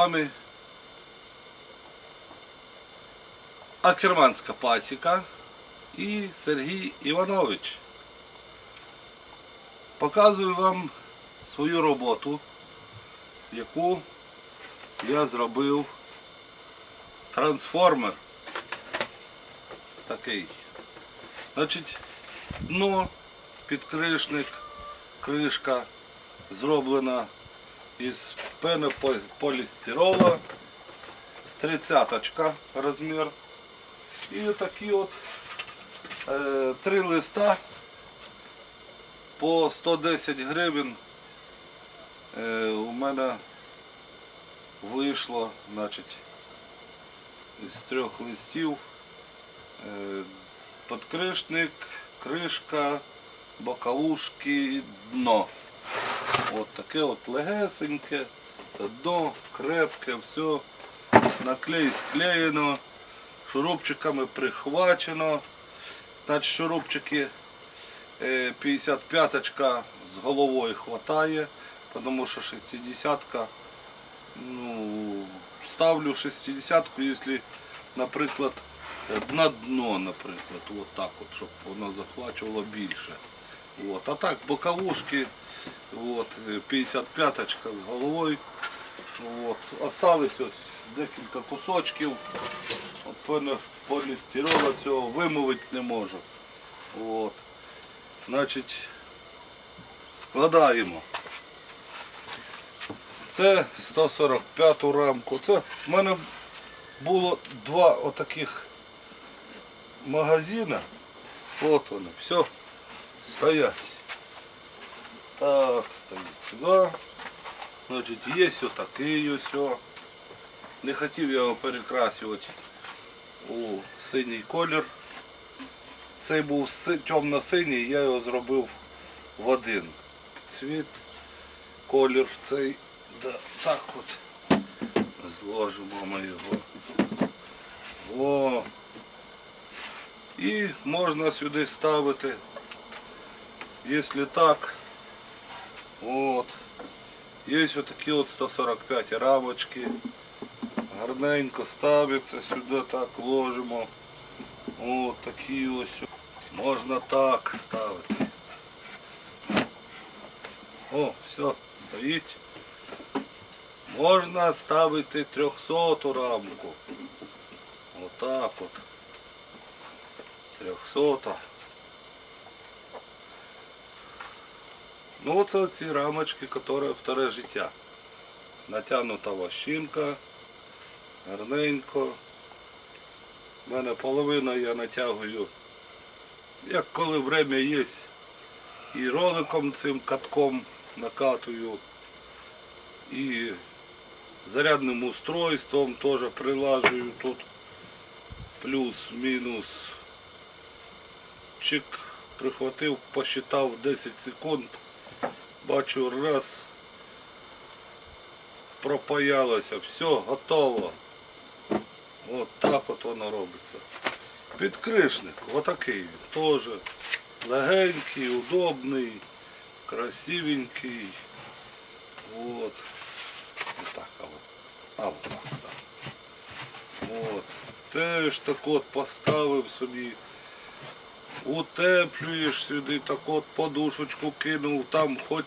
Вами Акерманська пасіка і Сергій Іванович. Показую вам свою роботу, яку я зробив трансформер. Такий. Значить, дно, підкришник, кришка зроблена із пенополістирола, тридцяточка розмір. І отакі от е, три листа по 110 гривень е, у мене вийшло, значить, із трьох листів е, подкришник, кришка, боковушки, дно. От таке от легесеньке, дно, крепке, все. Наклей склеєно, шурупчиками прихвачено. Значить, шурупчики 55-ка з головою хватає, тому що 60-ка, ну, ставлю 60-ку, якщо, наприклад, на дно, наприклад, от так от, щоб воно захвачувало більше. От. А так, боковушки, от, 55-очка з головою. От. Осталось ось декілька кусочків. От, полістирола цього вимовити не можу. От. Значить, складаємо. Це 145 рамку. Це в мене було два отаких магазина. От вони, все, стоять. Так, стоїть сюди. Значить, є отакий ось. Не хотів я його перекрасувати у синій колір. Цей був темно-синій, я його зробив в один цвіт, колір цей. Да, так от зложимо ми його. О. І можна сюди ставити, якщо так, от. Є ось такі от 145 рамочки. Гарненько ставиться сюди, так ложимо. От такі ось. Можна так ставити. О, все, стоїть. Можна ставити 300 рамку. Отак от. 300. Ну оце ці рамочки, які вторе життя. Натягнута вощинка, гарненько. У мене половина я натягую, як коли время є, і роликом цим катком накатую, і зарядним устройством теж прилажую тут плюс-мінус. Чик прихватив, посчитав 10 секунд. Бачу раз. Пропаялося, все, готово. От так от воно робиться. Підкришник, отакий він. Теж легенький, удобний, красивенький. От. Отак, а от. А от так. От. Теж так от поставив собі. Утеплюєш сюди, так от подушечку кинув, там хоч,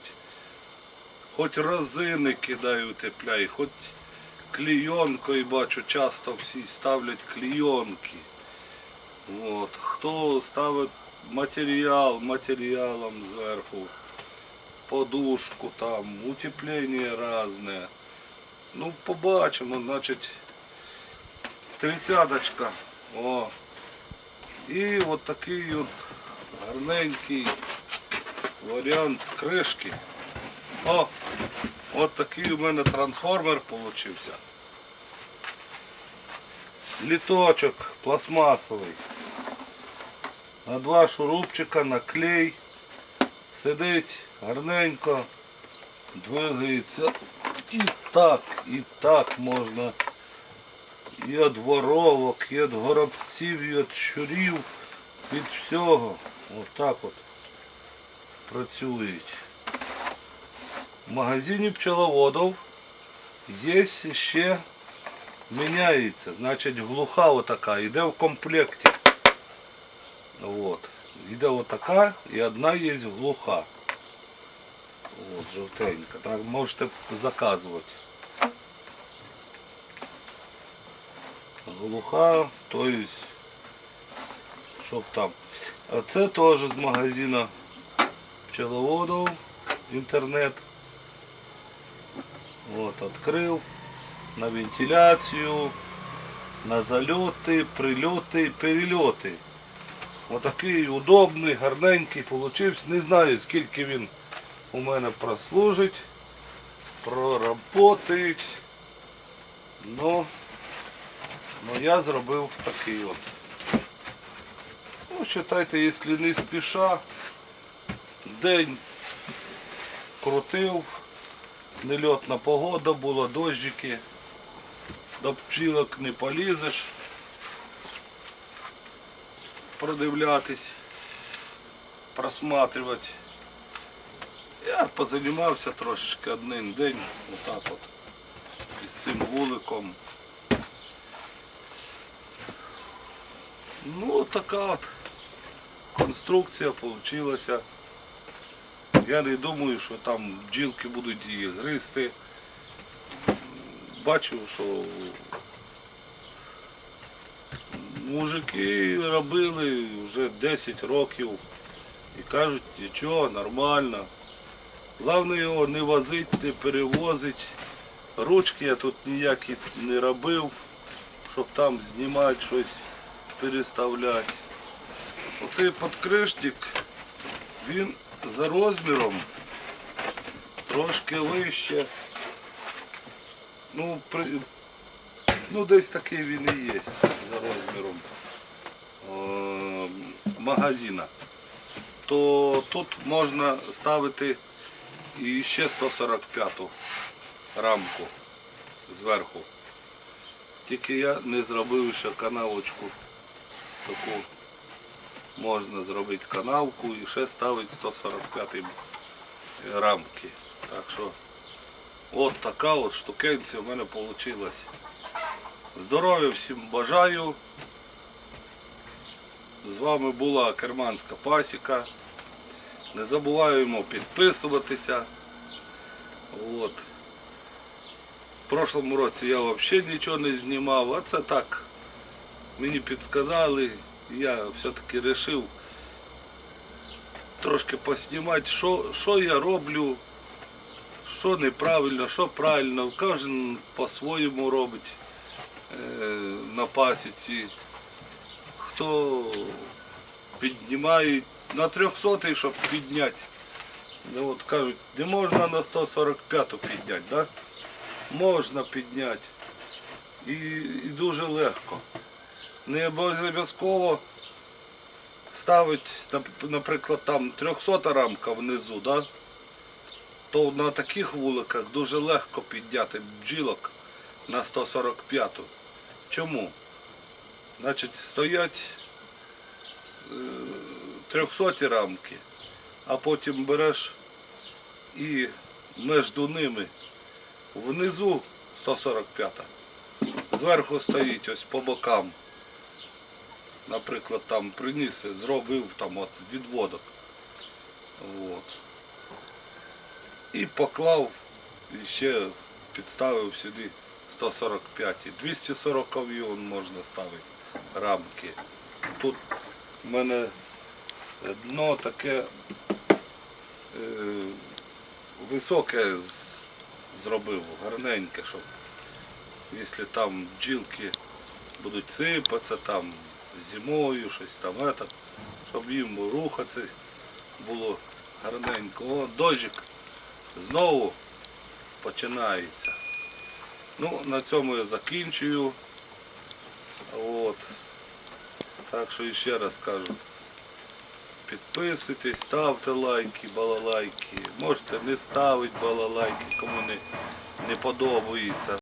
хоч розини кидай утепляй, хоч клійонкою бачу, часто всі ставлять клійонки. От. Хто ставить матеріал матеріалом зверху, подушку там, утеплення різне. Ну, побачимо, значить, тридцяточка. О. І от такий от гарненький варіант кришки. О, от такий у мене трансформер получився. Літочок пластмасовий. На два шурупчика, на клей. Сидить гарненько, двигається. І так, і так можна і від воровок, і від горобців, і від щурів, від всього. Отак от працюють. В магазині пчеловодов Є ще міняється, значить глуха отака, йде в комплекті. От. Йде отака і одна є глуха. От, жовтенька. Так можете заказувати. Глуха, то есть, щоб там. А це теж з магазину пчеловодов, інтернет. Вот, открыл на вентиляцію, на зальоти, прильоти, перельоти. Отакий удобний, гарненький получився. Не знаю, скільки він у мене прослужить, проработить. Ну, ну я зробив такий от. Ну, вважайте, якщо не спіша, день крутив, нельотна погода була, дощики, до пчілок не полізеш, продивлятись, просматривати. Я позанімався трошечки один день, отак от, із цим вуликом. Ну, така от конструкція вийшла. Я не думаю, що там бджілки будуть її гризти. Бачу, що мужики робили вже 10 років і кажуть, нічого, нормально. Головне його не возить, не перевозить. Ручки я тут ніякі не робив, щоб там знімати щось, переставляти. Оцей подкришник, він за розміром трошки вище. Ну, при, ну десь такий він і є за розміром е, магазина. То тут можна ставити і ще 145-ту рамку зверху. Тільки я не зробив ще канавочку таку. Можна зробити канавку і ще ставити 145 рамки. Так що от така от штукенція в мене вийшла. Здоров'я всім бажаю. З вами була Керманська Пасіка. Не забуваємо підписуватися. От. В прошлому році я взагалі нічого не знімав, а це так. Мені підсказали, я все-таки вирішив трошки поснімати, що, що я роблю, що неправильно, що правильно. Кожен по-своєму робить е, на пасіці. Хто піднімає на 300 щоб підняти. Ну, от кажуть, не можна на 145 підняти, да? Можна підняти. І, і дуже легко. Не обов'язково ставити, наприклад, там 300 рамка внизу, да? то на таких вуликах дуже легко підняти бджілок на 145. Чому? Значить, стоять е, 300 рамки, а потім береш і між ними внизу 145. Зверху стоїть ось по бокам. Наприклад, там приніс, і зробив там от відводок. От. І поклав, і ще підставив сюди 145. І 240 вон можна ставити рамки. Тут в мене дно таке е, високе зробив, гарненьке, щоб якщо там бджілки будуть сипатися там зимою, щось там, это, щоб їм рухатися було гарненько. О, дощик знову починається. Ну, на цьому я закінчую. От. Так що ще раз кажу. Підписуйтесь, ставте лайки, балалайки. Можете не ставити балалайки, кому не, не подобається.